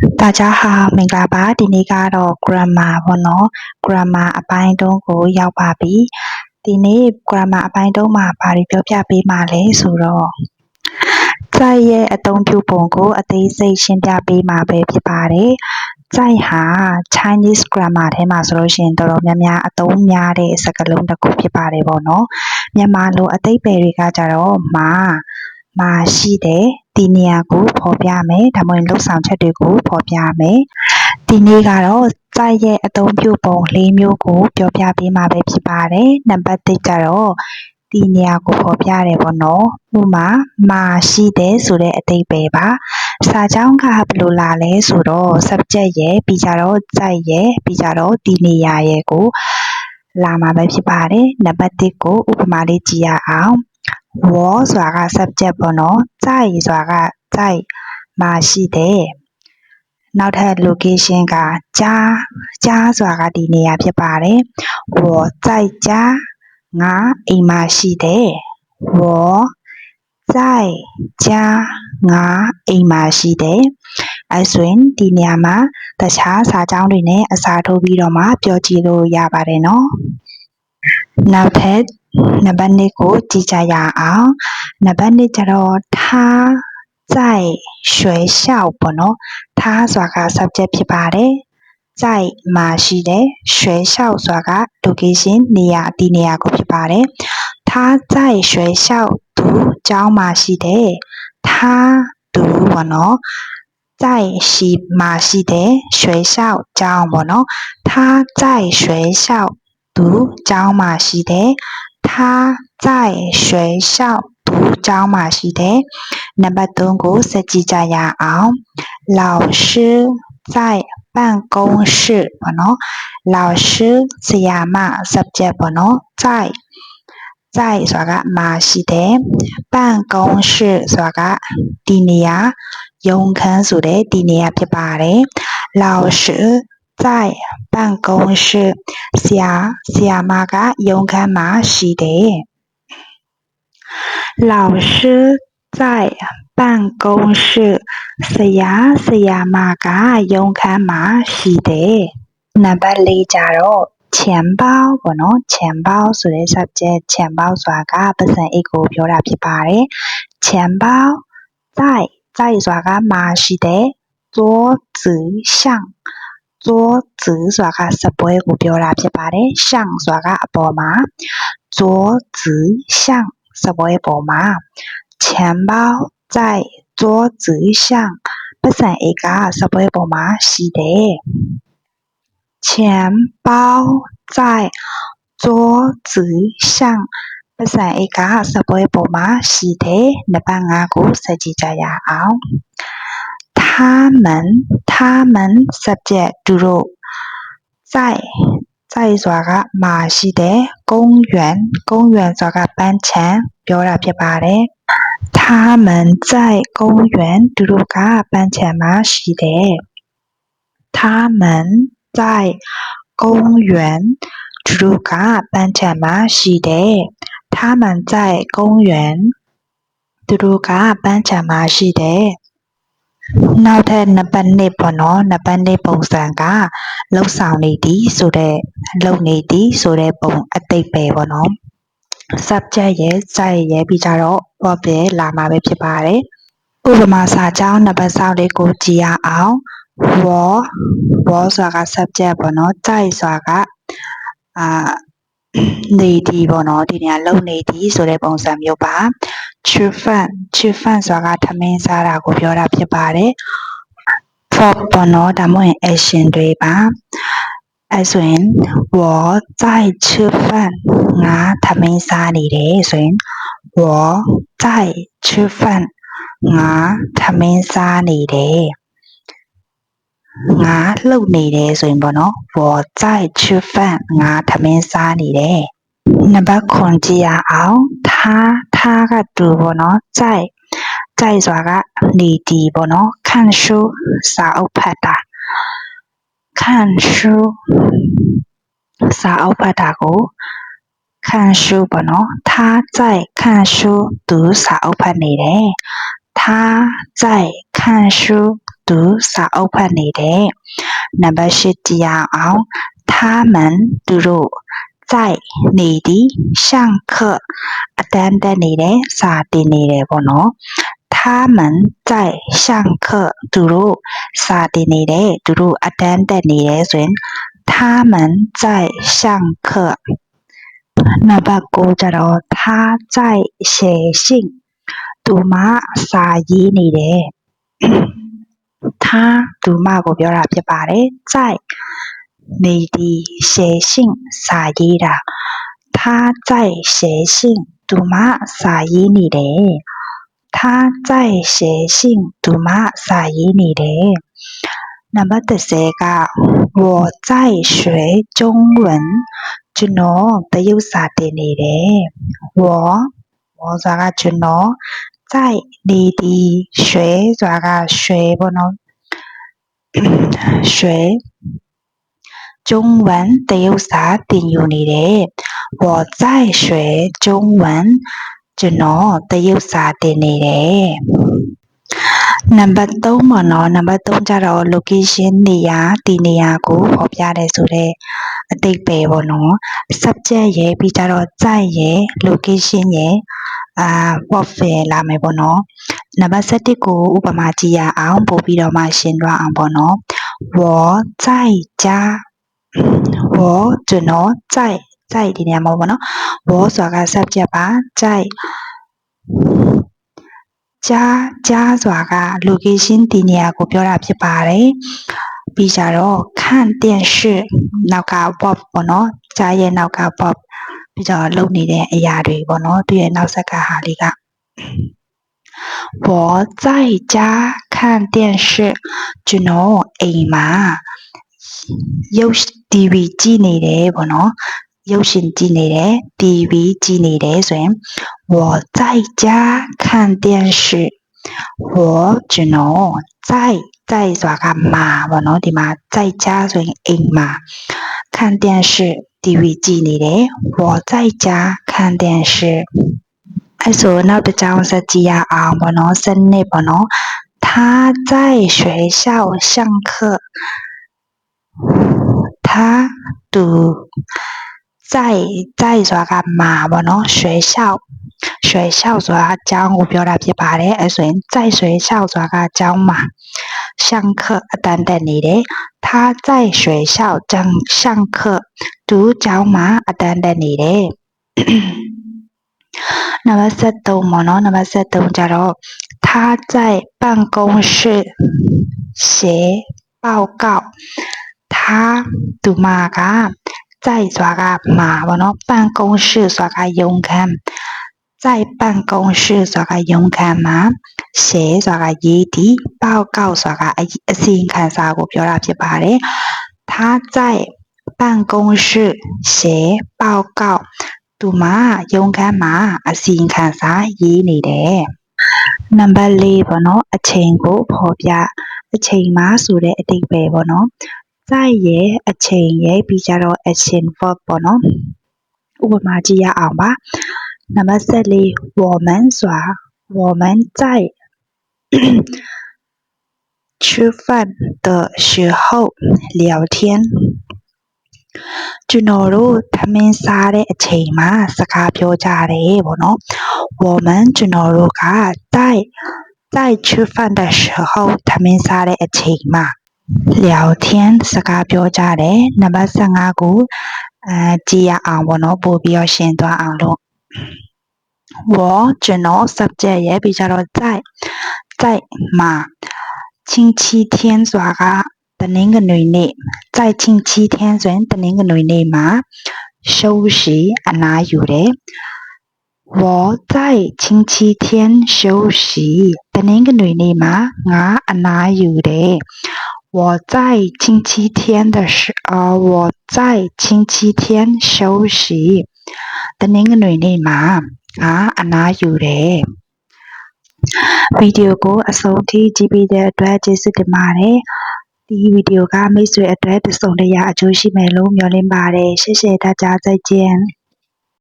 ။ဒါကြားဟာမင်္ဂလာပါဒီနေ့ကတော့ grammar ပေါ့နော် grammar အပိုင်းတုံးကိုရောက်ပါပြီ။ဒီနေ့ grammar အပိုင်းတုံးမှာဘာတွေပြောပြပေးမှာလဲဆိုတော့ကြိုက်ရဲ့အသုံးပြုပုံကို အသေးစိတ်ရှင်းပြပေးမှာပဲဖြစ်ပါတယ်။ကြိုက်ဟာ Chinese grammar ထဲမှာဆိုလို့ရှိရင်တော်တော်များများအသုံးများတဲ့စကားလုံးတစ်ခုဖြစ်ပါတယ်ပေါ့နော်။မြန်မာလိုအတိတ်ပဲတွေကကြတော့မာ မာရှိတယ်ဒီနေရာကိုဖော်ပြမယ်ဒါမှမဟုတ်လှုပ်ဆောင်ချက်တွေကိုဖော်ပြမယ်ဒီနေ့ကတော့ကြိုက်ရဲ့အသုံးပြုပုံ၄မျိုးကိုပြောပြပေးမှာပဲဖြစ်ပါတယ်နံပါတ်1ကြတော့ဒီနေရာကိုဖော်ပြတယ်ပေါ့နော်ဥမာမာရှိတယ်ဆိုတဲ့အတိတ်ပဲပါစာကြောင်းကဘယ်လိုလာလဲဆိုတော့ subject ရဲ့ပြီးကြတော့ကြိုက်ရဲ့ပြီးကြတော့ဒီနေရာရဲ့ကိုလာမှာပဲဖြစ်ပါတယ်နံပါတ်1ကိုဥပမာလေးကြည့်ရအောင် ဝေါ် ဆိုတာက subject ပေါ့နော်၊ကျိုက် ဆိုတာက ကျိုက်မှာရှိတယ်။နောက်ထပ် location က ကြား၊ကြား ဆိုတာက ဒီနေရာဖြစ်ပါတယ်။ဝေါ်ကျိုက်ကြား ငါအိမ်မှာရှိတယ်။ဝေါ်ကျိုက်ကြား ငါအိမ်မှာရှိတယ်။အဲဆိုရင် ဒီနေရာမှာ တခြားစာကြောင်းတွေနဲ့ အစားထိုးပြီးတော့မှ ပြောကြည့်လို့ရပါတယ်နော်။နောက်ထပ် နံပါတ်2ကိုကြည့်ကြရအောင်နံပါတ်2ကျတော့ထားကြိုက်ရွှဲလျှောက်ပေါ့နော်ထားစွာက subject ဖြစ်ပါတယ်ကြိုက်မှာရှိတဲ့ရွှဲလျှောက်စွာက location နေရာအတီးနေရာကိုဖြစ်ပါတယ်ထားကြိုက်ရွှဲလျှောက်သူကျောင်းမှာရှိတဲ့ထားသူပေါ့နော်ကြိုက်ရှိမှာရှိတဲ့ရွှဲလျှောက်ကျောင်းပေါ့နော်ထားကြိုက်ရွှဲလျှောက်သူကျောင်းမှာရှိတဲ့ 他在学校读朝马时的，那么东古设计家呀啊，老师在办公室，不喏，老师是呀嘛，直接不喏，在在啥个马时的办公室啥个地尼亚，永康住的地尼亚，别把的，老师。在办公室下下马嘎用开马西的。老师在办公室是呀是呀马嘎用开马西的。那不理家哦。钱包，我喏，钱包说的，啥子？钱包刷卡不是一股漂亮皮包的。钱包在在刷卡马西的桌子上。左子啥个十八个表啦十八嘞？上刷个宝马？左子上十八个宝马，钱包在左子上，不胜一家十八个宝马，是的。钱包在左子上，不算一家十八个宝马，是的。那把阿哥手机找一下。他们他们 subject သူတို့在在ဆိုတာကမှာရှိတယ်公园公园ဆိုတာကပန်းခြံပြောတာဖြစ်ပါတယ်他们在公园သူတို့ကပန်းခြံမှာရှိတယ်他们在公园သူတို့ကပန်းခြံမှာရှိတယ်他们在公园သူတို့ကပန်းခြံမှာရှိတယ် နောက်ထပ်နံပါတ်2ပေါ့နော်နံပါတ်2ပုံစံကလှုပ်ဆောင်နေသည်ဆိုတဲ့လှုပ်နေသည်ဆိုတဲ့ပုံအတိတ်ပဲပေါ့နော် subject ရဲ့ site ရဲ့ပြီးကြတော့ verb ရဲ့လာမှာပဲဖြစ်ပါတယ်ဥပမာစာကြောင်းနံပါတ်စောင့်လေးကိုကြည့်ရအောင်ဝေါ်ဝေါ်ဆိုတာက subject ပေါ့နော် site ဆိုတာကအာနေသည်ပေါ့နော်ဒီနေရာလုံနေသည်ဆိုတဲ့ပုံစံမျိုးပါ 吃饭吃饭ဆိုတာကထမင်းစားတာကိုပြောတာဖြစ်ပါတယ် verb ပေါ့နော်ဒါမှမဟုတ် action တွေပါအဲဆိုရင်我在吃饭ငါထမင်းစားနေတယ်ဆိုရင်我在吃饭ငါထမင်းစားနေတယ်ငါလှုပ်နေတယ်ဆိုရင်ပေါ့နော်我在吃饭ငါထမင်းစားနေတယ်နံပါတ်9ကြည့်ရအောင်ထား ထားကတူပေါ့နော်ကြိုက်ကြိုက်စွာကနေတီပေါ့နော်ခန့်ရှုစာအုပ်ဖတ်တာခန့်ရှုစာအုပ်ဖတ်တာကိုခန့်ရှုပေါ့နော်ထားကြိုက်ခန့်ရှုသူစာအုပ်ဖတ်နေတယ်ထားကြိုက်ခန့်ရှုသူစာအုပ်ဖတ်နေတယ်နံပါတ်၈တရားအောင်他们သူတို့ 在နေသည်上课အတန်းတက်နေတယ်စာတင်နေတယ်ပေါ့နော်他们在上课သူတို့စာတင်နေတယ်သူတို့အတန်းတက်နေတယ်ဆိုရင်他们在上课နံပါတ်9ကျတော့他在写信သူမစာရေးနေတယ်他သူမကိုပြောတာဖြစ်ပါတယ်在 你的写信啥意啦？他在写信，读嘛啥意你的？他在写信，读嘛啥意你的？那么的谁个？我在学中文，就喏，得有啥的你的？我我咋个就喏，在你的学咋个学不能 学？中文တရုတ်စာတင်ယူနေတယ်我在学中文ကျွန်တော်တရုတ်စာတင်နေတယ်နံပါတ်3ပေါ့နော်နံပါတ်3ကျတော့ location နေရာဒီနေရာကိုဖော်ပြတယ်ဆိုတော့အတိတ်ပဲပေါ့နော် subject ရဲ့ပြီးကြတော့ 在 ရဲ့ location ရဲ့အာ what ပဲလာမယ်ပေါ့နော်နံပါတ်7ကိုဥပမာကြည့်ရအောင်ပို့ပြီးတော့မှရှင်းသွားအောင်ပေါ့နော်我在家 我ကျွန်တော်在在ဒီနေရာမှာပေါ့နော်我ဆိုတာက subject ပါ在ကြားကြားဆိုတာက location ဒီနေရာကိုပြောတာဖြစ်ပါတယ်ပြီးကြတော့看电视နောက်က pop ပေါ့နော်ကြားရဲ့နောက်က pop ပြီးတော့လုံနေတဲ့အရာတွေပေါ့နော်သူရဲ့နောက်ဆက်ကဟာလေးက我在家看电视ကျွန်တော်အိမ်မှာ 有是 D V 机，你ည့်နေတ你嘞？D V 机，你ည့်我在家看电视我只能在在啥个嘛တာ的嘛在家ဆို看电视，D V 机，你我在家看电视。哎，说那ဆိုနောက်တစ်他在学校上课他သူ在在ဆိုတာကမှာပေါ့နော်学校学校ဆိုတာအကြောင်းကိုပြောတာဖြစ်ပါတယ်အဲဆိုရင်在学校ဆိုတာကအကြောင်းမှာ上课အတန်းတက်နေတယ်他在学校上上课သူကျောင်းမှာအတန်းတက်နေတယ်နံပါတ်73ပေါ့နော်နံပါတ်73ကြတော့他在办公室写报告 他သူမက在ဆိုတာကမှာပေါ့နော်办公室ဆိုတာကရုံးခန်း在办公室ဆိုတာကရုံးခန်းမှာ写ဆိုတာကရေးသည်报告ဆိုတာကအစီရင်ခံစာကိုပြောတာဖြစ်ပါတယ်他在办公室写报告သူမရုံးခန်းမှာအစီရင်ခံစာရေးနေတယ်နံပါတ်၄ပေါ့နော်အချိန်ကိုဖော်ပြအချိန်မှာဆိုတဲ့အတိတ်ပဲပေါ့နော် 在耶而且耶比较容易兴奋不呢我们这样好吗那么这里我们说我们在 吃饭的时候聊天。就能如他们仨的一起嘛是开票价的不能我们就能如他在在吃饭的时候他们仨的一起嘛。聊天စကားပြောကြတယ်နံပါတ်15ကိုအဲကြည့်ရအောင်ပေါ့နော်ပို့ပြီးတော့ရှင်းသွားအောင်လို့我ကျွန်တော် subject ရဲ့ပြီးကြတော့在在မှာ星期天ဆိုတာကတနင်္ဂနွေနေ့在星期天ဆိုရင်တနင်္ဂနွေနေ့မှာ休息အနားယူတယ်我在星期天休息တနင်္ဂနွေနေ့မှာငါအနားယူတယ် 我在星期天的时呃我在星期天休息တနင်္ဂနွေနေ့မှာငါအနားယူတယ်ဗီဒီယိုကိုအဆုံးထိကြည့်ပြီးတဲ့အတွက်ကျေးဇူးတင်ပါတယ်ဒီဗီဒီယိုကမိတ်ဆွေအတွက်တစုံတရာအကျိုးရှိမယ်လို့မျှော်လင့်ပါတယ်谢谢大家再见